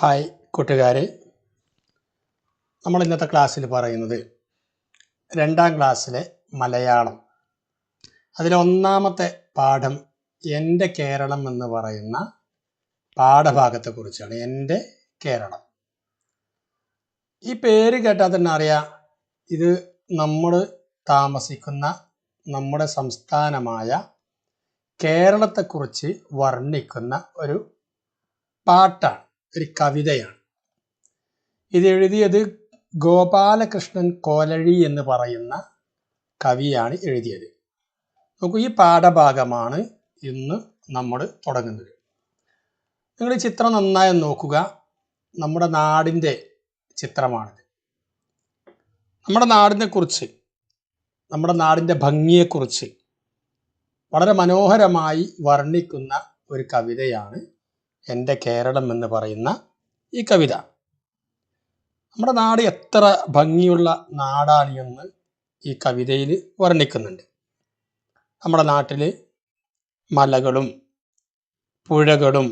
Hi കൂട്ടുകാരെ. നമ്മൾ ഇന്നത്തെ ക്ലാസ്സിൽ പറയുന്നത് രണ്ടാം ക്ലാസ്സിലെ മലയാളം. അതിലൊന്നാമത്തെ പാഠം എന്റെ കേരളം എന്ന് പറയുന്ന പാഠഭാഗത്തെക്കുറിച്ചാണ് എന്റെ കേരളം. ഈ പേര് കേട്ടാൽ തന്നെ അറിയാം ഇത് നമ്മൾ താമസിക്കുന്ന നമ്മുടെ സംസ്ഥാനമായ കേരളത്തെക്കുറിച്ച് വർണിക്കുന്ന ഒരു പാട്ടാണ്. ഒരു കവിതയാണ് ഇത് എഴുതിയത് ഗോപാലകൃഷ്ണൻ കോലഴി എന്ന് പറയുന്ന കവിയാണ് എഴുതിയത്. നോക്കൂ ഈ പാഠഭാഗമാണ് ഇന്ന് നമ്മൾ തുടങ്ങുന്നത്. നിങ്ങൾ ഈ ചിത്രം നന്നായി നോക്കുക. നമ്മുടെ നാടിന്റെ ചിത്രമാണിത്. നമ്മുടെ നാടിനെക്കുറിച്ച് നമ്മുടെ നാടിന്റെ ഭംഗിയെക്കുറിച്ച് വളരെ മനോഹരമായി വർണിക്കുന്ന ഒരു കവിതയാണ് എന്റെ കേരളം എന്ന് പറയുന്ന ഈ കവിത. നമ്മുടെ നാട് എത്ര ഭംഗിയുള്ള നാടാണ് എന്ന് ഈ കവിതയിൽ വർണിക്കുന്നുണ്ട്. നമ്മുടെ നാട്ടിൽ മലകളും പുഴകളും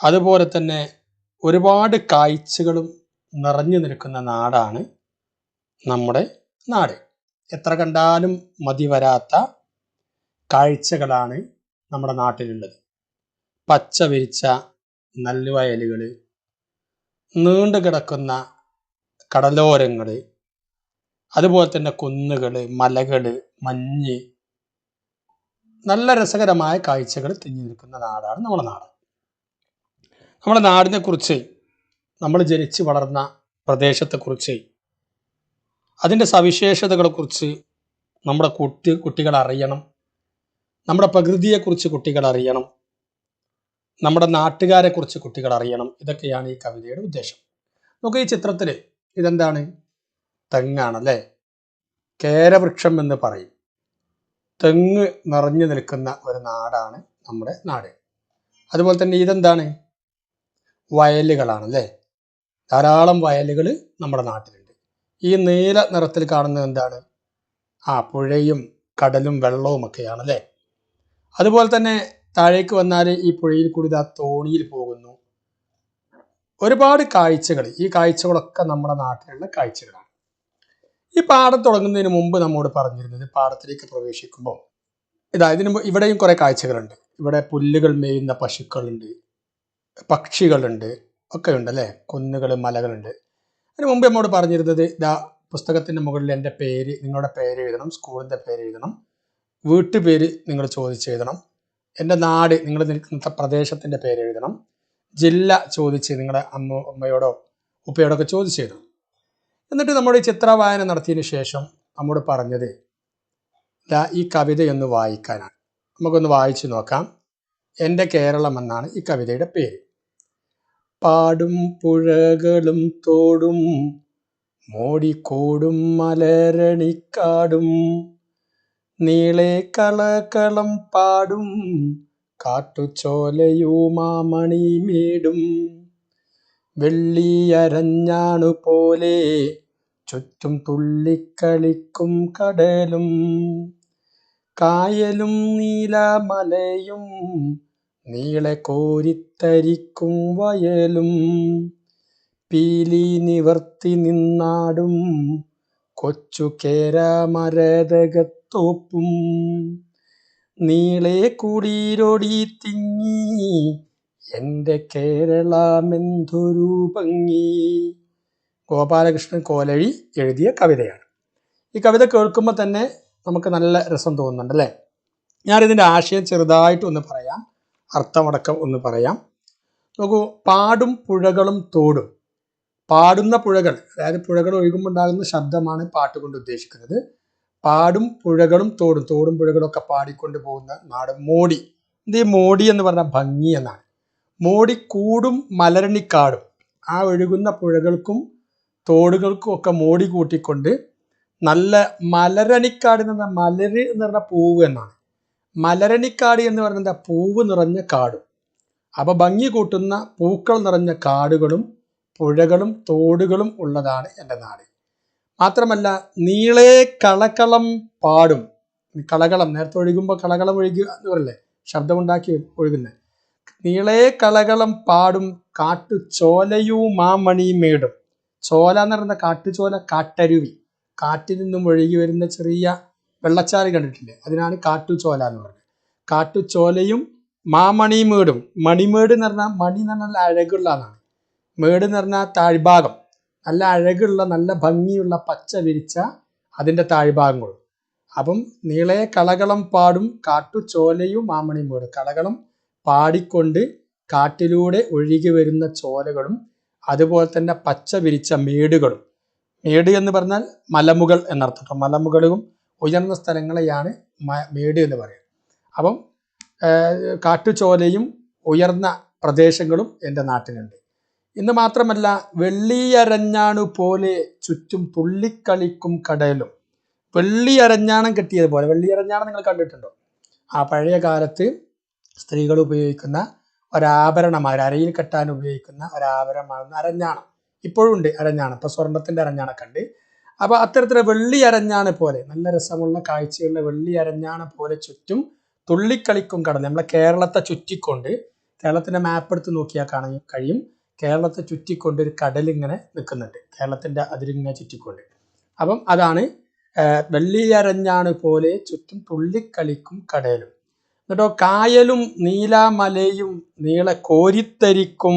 അതുപോലെ തന്നെ ഒരുപാട് കാഴ്ചകളും നിറഞ്ഞു നിൽക്കുന്ന നാടാണ് നമ്മുടെ നാട്. എത്ര കണ്ടാലും മതി വരാത്ത കാഴ്ചകളാണ് നമ്മുടെ നാട്ടിലുള്ളത്. പച്ച വിരിച്ച നെൽവയലുകൾ നീണ്ടു കിടക്കുന്ന കടലോരങ്ങൾ അതുപോലെ തന്നെ കുന്നുകൾ മലകൾ മഞ്ഞ് നല്ല രസകരമായ കാഴ്ചകൾ തിങ്ങി നിൽക്കുന്ന നാടാണ് നമ്മുടെ നാട്. നമ്മുടെ നാടിനെ കുറിച്ച് നമ്മൾ ജനിച്ച് വളർന്ന പ്രദേശത്തെക്കുറിച്ച് അതിന്റെ സവിശേഷതകളെക്കുറിച്ച് നമ്മുടെ കുട്ടി കുട്ടികൾ അറിയണം നമ്മുടെ പ്രകൃതിയെക്കുറിച്ച് കുട്ടികൾ അറിയണം നമ്മുടെ നാട്ടുകാരെ കുറിച്ച് കുട്ടികൾ അറിയണം. ഇതൊക്കെയാണ് ഈ കവിതയുടെ ഉദ്ദേശം. നമുക്ക് ഈ ചിത്രത്തിൽ ഇതെന്താണ്? തെങ്ങാണല്ലേ? കേരവൃക്ഷം എന്ന് പറയും. തെങ്ങ് നിറഞ്ഞു നിൽക്കുന്ന ഒരു നാടാണ് നമ്മുടെ നാട്. അതുപോലെ തന്നെ ഇതെന്താണ്? വയലുകളാണല്ലേ? ധാരാളം വയലുകൾ നമ്മുടെ നാട്ടിലുണ്ട്. ഈ നീല നിറത്തിൽ കാണുന്നത് എന്താണ്? ആ പുഴയും കടലും വെള്ളവും ഒക്കെയാണല്ലേ അതുപോലെ തന്നെ താഴേക്ക് വന്നാൽ ഈ പുഴയിൽ കൂടി ഇതാ തോണിയിൽ പോകുന്നു. ഒരുപാട് കാഴ്ചകൾ ഈ കാഴ്ചകളൊക്കെ നമ്മുടെ നാട്ടിലുള്ള കാഴ്ചകളാണ്. ഈ പാഠം തുടങ്ങുന്നതിന് മുമ്പ് നമ്മോട് പറഞ്ഞിരുന്നത് പാടത്തിലേക്ക് പ്രവേശിക്കുമ്പോൾ ഇതാ ഇതിന് ഇവിടെയും കുറേ കാഴ്ചകളുണ്ട്. ഇവിടെ പുല്ലുകൾ മേയുന്ന പശുക്കളുണ്ട് പക്ഷികളുണ്ട് ഒക്കെ ഉണ്ട് അല്ലേ കുന്നുകൾ മലകളുണ്ട്. അതിന് മുമ്പ് നമ്മോട് പറഞ്ഞിരുന്നത് ഇതാ പുസ്തകത്തിന്റെ മുകളിൽ എന്റെ പേര് നിങ്ങളുടെ പേര് എഴുതണം സ്കൂളിന്റെ പേര് എഴുതണം വീട്ടുപേര് നിങ്ങൾ ചോദിച്ചെഴുതണം. എന്റെ നാട് നിങ്ങൾ നിൽക്കുന്ന പ്രദേശത്തിന്റെ പേര് എഴുതണം. ജില്ല ചോദിച്ച് നിങ്ങളുടെ അമ്മ അമ്മയോടോ ഉപ്പയോടൊക്കെ ചോദിച്ചു എന്നിട്ട് നമ്മുടെ ചിത്രവായന നടത്തിയതിന് ശേഷം നമ്മോട് പറഞ്ഞത് ഈ കവിതയൊന്ന് വായിക്കാനാണ്. നമുക്കൊന്ന് വായിച്ചു നോക്കാം. എന്റെ കേരളം എന്നാണ് ഈ കവിതയുടെ പേര്. പാടും പുഴകളും തോടും മോടിക്കോടും മലരണിക്കാടും നീളെ കളകളം പാടും കാട്ടുചോലയുമാമണിമേടും വെള്ളിയരഞ്ഞാണു പോലെ ചുറ്റും തുള്ളിക്കളിക്കും കടലും. കായലും നീലമലയും നീളെ കോരിത്തരിക്കും വയലും. പീലി നിവർത്തി നിന്നാടും കൊച്ചു കേരമരതകത്തോപ്പും നീളെ കുടീരൊടി തിങ്ങി. എന്റെ കേരളമെന്തൊരു ഭംഗി. ഗോപാലകൃഷ്ണൻ കോലഴി എഴുതിയ കവിതയാണ്. ഈ കവിത കേൾക്കുമ്പോൾ തന്നെ നമുക്ക് നല്ല രസം തോന്നുന്നുണ്ട് അല്ലേ? ഞാനിതിന്റെ ആശയം ചെറുതായിട്ട് ഒന്ന് പറയാം. അർത്ഥമടക്കം ഒന്ന് പറയാം. നോക്കൂ പാടും പുഴകളും തോടും. പാടുന്ന പുഴകൾ അതായത് പുഴകൾ ഒഴുകുമ്പോൾ ഉണ്ടാകുന്ന ശബ്ദമാണ് പാട്ടുകൊണ്ട് ഉദ്ദേശിക്കുന്നത്. പാടും പുഴകളും തോടും തോടും പുഴകളും ഒക്കെ പാടിക്കൊണ്ട് പോകുന്ന നാട് മോടി. ഇത് മോടി എന്ന് പറഞ്ഞാൽ ഭംഗി എന്നാണ്. മോടി കൂടും മലരണിക്കാടും. ആ ഒഴുകുന്ന പുഴകൾക്കും തോടുകൾക്കും ഒക്കെ മോടി കൂട്ടിക്കൊണ്ട് നല്ല മലരണിക്കാട് എന്ന് പറഞ്ഞാൽ മലര് എന്ന് പറഞ്ഞാൽ പൂവ് എന്നാണ്. മലരണിക്കാട് എന്ന് പറഞ്ഞാൽ പൂവ് നിറഞ്ഞ കാടും. അപ്പൊ ഭംഗി കൂട്ടുന്ന പൂക്കൾ നിറഞ്ഞ കാടുകളും പുഴകളും തോടുകളും ഉള്ളതാണ് എന്റെ നാട്. മാത്രമല്ല നീളെ കളകളം പാടും. കളകളം നേരത്തെ ഒഴുകുമ്പോൾ കളകളം ഒഴുകുക എന്ന് പറയല്ലേ? ശബ്ദമുണ്ടാക്കി ഒഴുകുന്നത് നീളേ കളകളം പാടും കാട്ടു ചോലയൂ മാമണിമേടും ചോല എന്ന് പറയുന്ന കാട്ടുചോല കാട്ടരുവി. കാട്ടിൽ നിന്നും ഒഴുകി വരുന്ന ചെറിയ വെള്ളച്ചാറ് കണ്ടിട്ടില്ലേ? അതിനാണ് കാട്ടുചോല എന്ന് പറയുന്നത് കാട്ടുചോലയും മാമണിമേടും മണിമേട് എന്ന് പറഞ്ഞാൽ മണി എന്ന് പറഞ്ഞാൽ അഴകുള്ളതാണ് മേട് എന്ന് പറഞ്ഞാൽ താഴ്ഭാഗം. നല്ല അഴകുള്ള നല്ല ഭംഗിയുള്ള പച്ച വിരിച്ച അതിന്റെ താഴ്ഭാഗങ്ങളും അപ്പം നീളെ കളകളം പാടും കാട്ടു കാട്ടുചോലയും മാമണിമേടും. കളകളം പാടിക്കൊണ്ട് കാട്ടിലൂടെ ഒഴുകി വരുന്ന ചോലകളും അതുപോലെ തന്നെ പച്ച വിരിച്ച മേടുകളും. മേട് എന്ന് പറഞ്ഞാൽ മലമുകൾ എന്നർത്ഥം. മലമുകളും ഉയർന്ന സ്ഥലങ്ങളെയാണ് മേട് എന്ന് പറയുന്നത്. അപ്പം കാട്ടുചോലയും ഉയർന്ന പ്രദേശങ്ങളും എന്റെ നാട്ടിലുണ്ട്. ഇന്ന് മാത്രമല്ല വെള്ളിയരഞ്ഞാണു പോലെ ചുറ്റും തുള്ളിക്കളിക്കും കടലും. വെള്ളിയരഞ്ഞാണം കെട്ടിയതുപോലെ വെള്ളി അരഞ്ഞാണം നിങ്ങൾ കണ്ടിട്ടുണ്ടോ? ആ പഴയ കാലത്ത് സ്ത്രീകൾ ഉപയോഗിക്കുന്ന ഒരാഭരണമാണ് അരയിൽ കെട്ടാൻ ഉപയോഗിക്കുന്ന ഒരാഭരണമാണ് അരഞ്ഞാണം. ഇപ്പോഴും ഉണ്ട് അരഞ്ഞാണം ഇപ്പൊ സ്വർണത്തിന്റെ അരഞ്ഞാണൊക്കെ ഉണ്ട്. അപ്പൊ അത്തരത്തിലെ വെള്ളി അരഞ്ഞാണ് പോലെ നല്ല രസമുള്ള കാഴ്ചയുള്ള വെള്ളി അരഞ്ഞാണ് പോലെ ചുറ്റും തുള്ളിക്കളിക്കും കടൽ നമ്മളെ കേരളത്തെ ചുറ്റിക്കൊണ്ട് കേരളത്തിന്റെ മാപ്പ് എടുത്ത് നോക്കിയാൽ കാണാൻ കഴിയും. കേരളത്തെ ചുറ്റിക്കൊണ്ട് ഒരു കടലിങ്ങനെ നിൽക്കുന്നുണ്ട്. കേരളത്തിന്റെ അതിരിങ്ങനെ ചുറ്റിക്കൊണ്ട്. അപ്പം അതാണ് വെള്ളിയരഞ്ഞാണ് പോലെ ചുറ്റും തുള്ളിക്കളിക്കും കടലും. എന്നിട്ടോ കായലും നീലാമലയും നീള കോരിത്തരിക്കും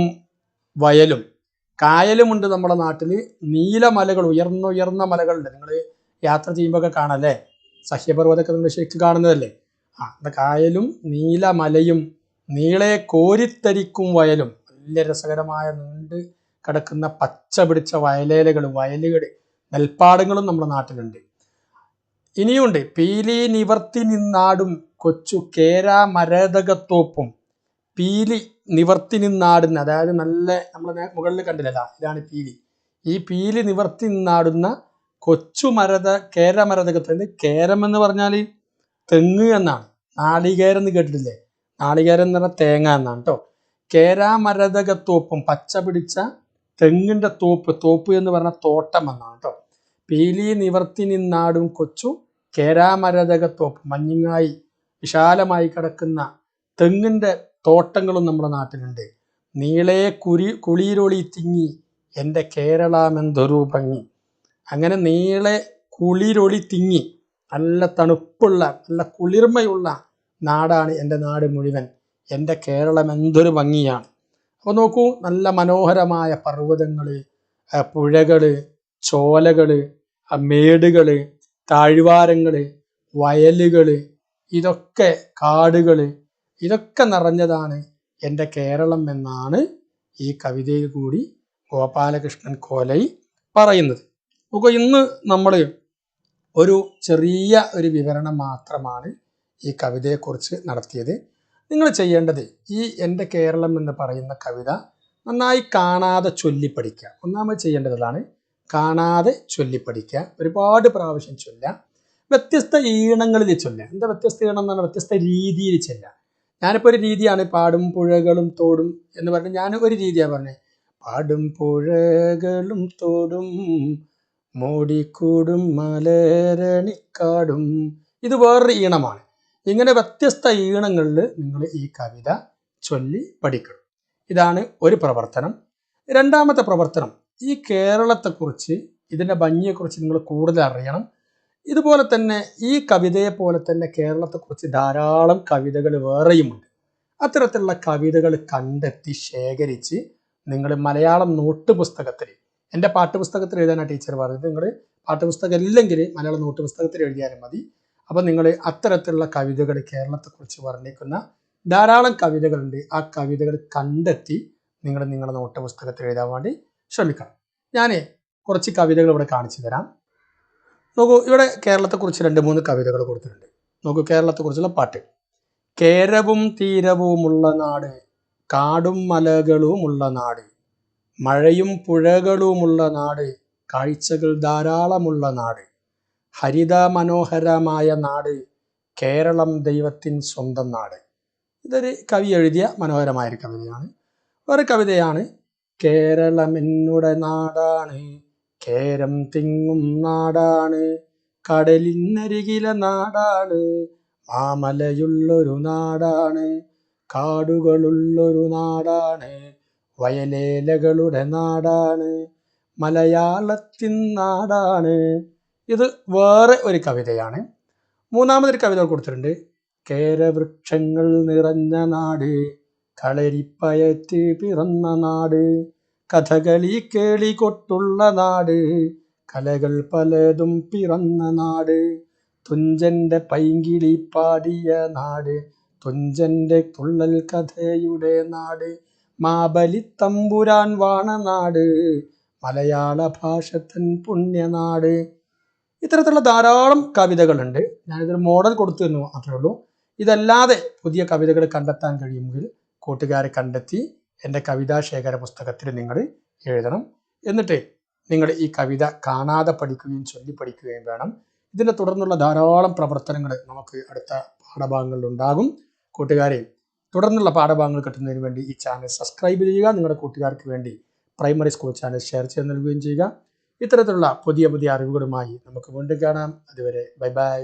വയലും. കായലുമുണ്ട് നമ്മുടെ നാട്ടിൽ നീലമലകൾ ഉയർന്ന ഉയർന്ന മലകളുണ്ട്. നിങ്ങൾ യാത്ര ചെയ്യുമ്പോൾ ഒക്കെ കാണല്ലേ? സഹ്യപർവതമൊക്കെ നിങ്ങൾ ശരിക്കും കാണുന്നതല്ലേ? ആ കായലും നീലമലയും നീളെ കോരിത്തരിക്കും വയലും. വലിയ രസകരമായ നീണ്ട് കിടക്കുന്ന പച്ച പിടിച്ച വയലേലകൾ വയലുകൾ നെൽപ്പാടങ്ങളും നമ്മുടെ നാട്ടിലുണ്ട്. ഇനിയുണ്ട് പീലി നിവർത്തി നിന്നാടും കൊച്ചു കേരാ മരതകത്തോപ്പും. പീലി നിവർത്തി നിന്നാടുന്ന അതായത് നല്ല നമ്മൾ മുകളിൽ കണ്ടില്ലടാ ഇതാണ് പീലി. ഈ പീലി നിവർത്തി നിന്നാടുന്ന കൊച്ചു മരത കേരമരതകത്ത് കേരം എന്ന് പറഞ്ഞാൽ തെങ്ങ് എന്നാണ്. നാളികേരം എന്ന് കേട്ടിട്ടില്ലേ? നാളികേരം എന്ന് പറഞ്ഞാൽ തേങ്ങ എന്നാണ് കേട്ടോ കേരാമരതകത്തോപ്പും പച്ച പിടിച്ച തെങ്ങിന്റെ തോപ്പ് തോപ്പ് എന്ന് പറഞ്ഞ തോട്ടം എന്നാണ് കേട്ടോ പീലി നിവർത്തി നിന്നാടും കൊച്ചു കേരാമരതകത്തോപ്പ് മഞ്ഞിങ്ങായി വിശാലമായി കിടക്കുന്ന തെങ്ങിന്റെ തോട്ടങ്ങളും നമ്മുടെ നാട്ടിലുണ്ട്. നീളേ കുരി കുളിരൊളി തിങ്ങി എന്റെ കേരളമെന്തൊരു ഭംഗി. അങ്ങനെ നീളെ കുളിരൊളി തിങ്ങി നല്ല തണുപ്പുള്ള നല്ല കുളിർമയുള്ള നാടാണ് എന്റെ നാട് മുഴുവൻ. എന്റെ കേരളം എന്തൊരു ഭംഗിയാണ്. അപ്പോൾ നോക്കൂ നല്ല മനോഹരമായ പർവതങ്ങൾ പുഴകൾ ചോലകൾ മേടുകൾ താഴ്വാരങ്ങൾ വയലുകൾ ഇതൊക്കെ കാടുകൾ ഇതൊക്കെ നിറഞ്ഞതാണ് എന്റെ കേരളം എന്നാണ് ഈ കവിതയിൽ കൂടി ഗോപാലകൃഷ്ണൻ കോലൈ പറയുന്നത്. നമുക്ക് ഇന്ന് നമ്മൾ ഒരു ചെറിയ ഒരു വിവരണം മാത്രമാണ് ഈ കവിതയെക്കുറിച്ച് നടത്തിയത്. നിങ്ങൾ ചെയ്യേണ്ടത് ഈ എന്റെ കേരളം എന്ന് പറയുന്ന കവിത നന്നായി കാണാതെ ചൊല്ലിപ്പഠിക്കുക. ഒന്നാമത് ചെയ്യേണ്ടതാണ് കാണാതെ ചൊല്ലിപ്പഠിക്കുക. ഒരുപാട് പ്രാവശ്യം ചൊല്ലുക. വ്യത്യസ്ത ഈണങ്ങളിൽ ചൊല്ലുക. എന്താ വ്യത്യസ്ത ഈണം എന്നാണ് വ്യത്യസ്ത രീതിയിൽ ചൊല്ലുക. ഞാനിപ്പോൾ ഒരു രീതിയാണ്. പാടും പുഴകളും തോടും എന്ന് പറഞ്ഞ് ഞാൻ ഒരു രീതിയാണ് പറഞ്ഞത് പാടും പുഴകളും തോടും മൂടിക്കൂടും മലരണിക്കാടും. ഇത് വേറൊരു ഈണമാണ്. ഇങ്ങനെ വ്യത്യസ്ത ഈണങ്ങളിൽ നിങ്ങൾ ഈ കവിത ചൊല്ലി പഠിക്കണം. ഇതാണ് ഒരു പ്രവർത്തനം. രണ്ടാമത്തെ പ്രവർത്തനം ഈ കേരളത്തെക്കുറിച്ച് ഇതിന്റെ ഭംഗിയെക്കുറിച്ച് നിങ്ങൾ കൂടുതൽ അറിയണം. ഇതുപോലെ തന്നെ ഈ കവിതയെ പോലെ തന്നെ കേരളത്തെക്കുറിച്ച് ധാരാളം കവിതകൾ വേറെയുമുണ്ട്. അത്തരത്തിലുള്ള കവിതകൾ കണ്ടെത്തി ശേഖരിച്ച് നിങ്ങൾ മലയാളം നോട്ട് പുസ്തകത്തിൽ എന്റെ പാഠ്യപുസ്തകത്തിൽ എഴുതാനാണ് ടീച്ചർ പറഞ്ഞത്. നിങ്ങൾ പാഠ്യപുസ്തകം ഇല്ലെങ്കിൽ മലയാളം നോട്ട് പുസ്തകത്തിൽ എഴുതിയാലും മതി. അപ്പോൾ നിങ്ങൾ അത്തരത്തിലുള്ള കവിതകൾ കേരളത്തെക്കുറിച്ച് വർണിക്കുന്ന ധാരാളം കവിതകളുണ്ട്. ആ കവിതകൾ കണ്ടെത്തി നിങ്ങൾ നിങ്ങളുടെ നോട്ട് പുസ്തകത്തിൽ എഴുതാൻ വേണ്ടി ശ്രമിക്കണം. ഞാൻ കുറച്ച് കവിതകൾ ഇവിടെ കാണിച്ചു തരാം. നോക്കൂ ഇവിടെ കേരളത്തെക്കുറിച്ച് രണ്ട് മൂന്ന് കവിതകൾ കൊടുത്തിട്ടുണ്ട്. നോക്കൂ കേരളത്തെക്കുറിച്ചുള്ള പാട്ട്. കേരവും തീരവുമുള്ള നാട് കാടും മലകളുമുള്ള നാട് മഴയും പുഴകളുമുള്ള നാട് കാഴ്ചകൾ ധാരാളമുള്ള നാട് ഹരിത മനോഹരമായ നാട് കേരളം ദൈവത്തിൻ സ്വന്തം നാട്. ഇതൊരു കവി എഴുതിയ മനോഹരമായൊരു കവിതയാണ്. ഒരു കവിതയാണ് കേരളം എന്നുടെ നാടാണ് കേരം തിങ്ങും നാടാണ് കടലിനരികിലെ നാടാണ് മാമലയുള്ളൊരു നാടാണ് കാടുകളുള്ളൊരു നാടാണ് വയലേലകളുടെ നാടാണ് മലയാളത്തിൻ നാടാണ് ഇത് വേറെ ഒരു കവിതയാണ്. മൂന്നാമതൊരു കവിത കൊടുത്തിട്ടുണ്ട്. കേരവൃക്ഷങ്ങൾ നിറഞ്ഞ നാട് കളരിപ്പയറ്റ് പിറന്ന നാട് കഥകളി കേളി കൊട്ടുള്ള നാട് കലകൾ പലതും പിറന്ന നാട് തുഞ്ചന്റെ പൈങ്കിളി പാടിയ നാട് തുഞ്ചന്റെ തുള്ളൽ കഥയുടെ നാട് മാബലി തമ്പുരാൻ വാണ നാട് മലയാള ഭാഷത്തൻ പുണ്യനാട് ഇത്തരത്തിലുള്ള ധാരാളം കവിതകളുണ്ട്. ഞാനിതൊരു മോഡൽ കൊടുത്തു എന്ന് മാത്രമേ ഉള്ളൂ. ഇതല്ലാതെ പുതിയ കവിതകൾ കണ്ടെത്താൻ കഴിയുമെങ്കിൽ കൂട്ടുകാരെ കണ്ടെത്തി എന്റെ കവിതാശേഖര പുസ്തകത്തിൽ നിങ്ങൾ എഴുതണം. എന്നിട്ട് നിങ്ങൾ ഈ കവിത കാണാതെ പഠിക്കുകയും ചൊല്ലി പഠിക്കുകയും വേണം. ഇതിനെ തുടർന്നുള്ള ധാരാളം പ്രവർത്തനങ്ങൾ നമുക്ക് അടുത്ത പാഠഭാഗങ്ങളിൽ ഉണ്ടാകും. കൂട്ടുകാരെ തുടർന്നുള്ള പാഠഭാഗങ്ങൾ കിട്ടുന്നതിന് വേണ്ടി ഈ ചാനൽ സബ്സ്ക്രൈബ് ചെയ്യുക. നിങ്ങളുടെ കൂട്ടുകാർക്ക് വേണ്ടി പ്രൈമറി സ്കൂൾ ചാനൽ ഷെയർ ചെയ്ത് നൽകുകയും ചെയ്യുക. ഇത്തരത്തിലുള്ള പുതിയ പുതിയ അറിവുകളുമായി നമുക്ക് വീണ്ടും കാണാം. അതുവരെ ബൈ ബൈ.